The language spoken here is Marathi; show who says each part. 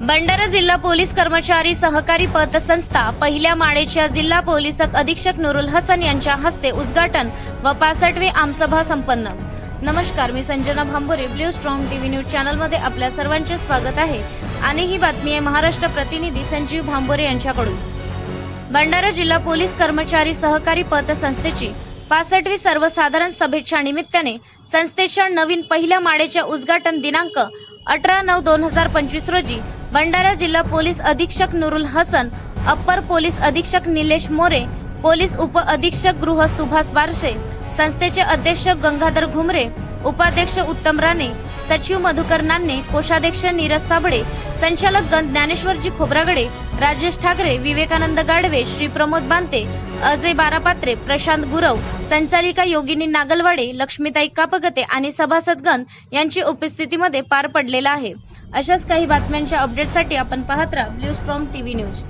Speaker 1: भंडारा जिल्हा पोलीस कर्मचारी सहकारी पतसंस्था पहिल्या माळेच्या जिल्हा पोलीस अधीक्षक नुरुल हसन यांच्या हस्ते उद्घाटन व पासष्टवे आमसभा संपन्न. नमस्कार मी Sanjana Bhambore blue strong TV news चॅनलमध्ये आपल्या सर्वांचे स्वागत आहे. आणि ही बातमी आहे महाराष्ट्र प्रतिनिधी संजीव भांबोरे यांच्याकडून. भंडारा जिल्हा पोलीस कर्मचारी सहकारी पतसंस्थेची पासष्टवी सर्वसाधारण सभेच्या निमित्ताने संस्थेच्या नवीन पहिल्या माळेच्या उद्घाटन दिनांक अठरा नऊ दोन हजार पंचवीस रोजी भंडारा जिल्हा पोलीस अधीक्षक नुरुल हसन अप्पर पोलीस अधीक्षक निलेश मोरे पोलीस उप अधीक्षक गृह सुभाष बारशे संस्थेचे अध्यक्ष गंगाधर घुमरे उपाध्यक्ष उत्तम राणे सचिव मधुकर नान्ने कोषाध्यक्ष नीरज साबळे संचालक गण ज्ञानेश्वरजी खोब्रागडे राजेश ठाकरे विवेकानंद गाडवे श्री प्रमोद बांते अजय बारापात्रे प्रशांत गुरव संचालिका योगिनी नागलवाडे लक्ष्मीताई कापगते आणि सभासदगण यांची उपस्थितीमध्ये पार पडलेला आहे. अशाच काही बातम्यांच्या अपडेटसाठी आपण पाहत राहा ब्ल्यू स्ट्रॉम टीव्ही न्यूज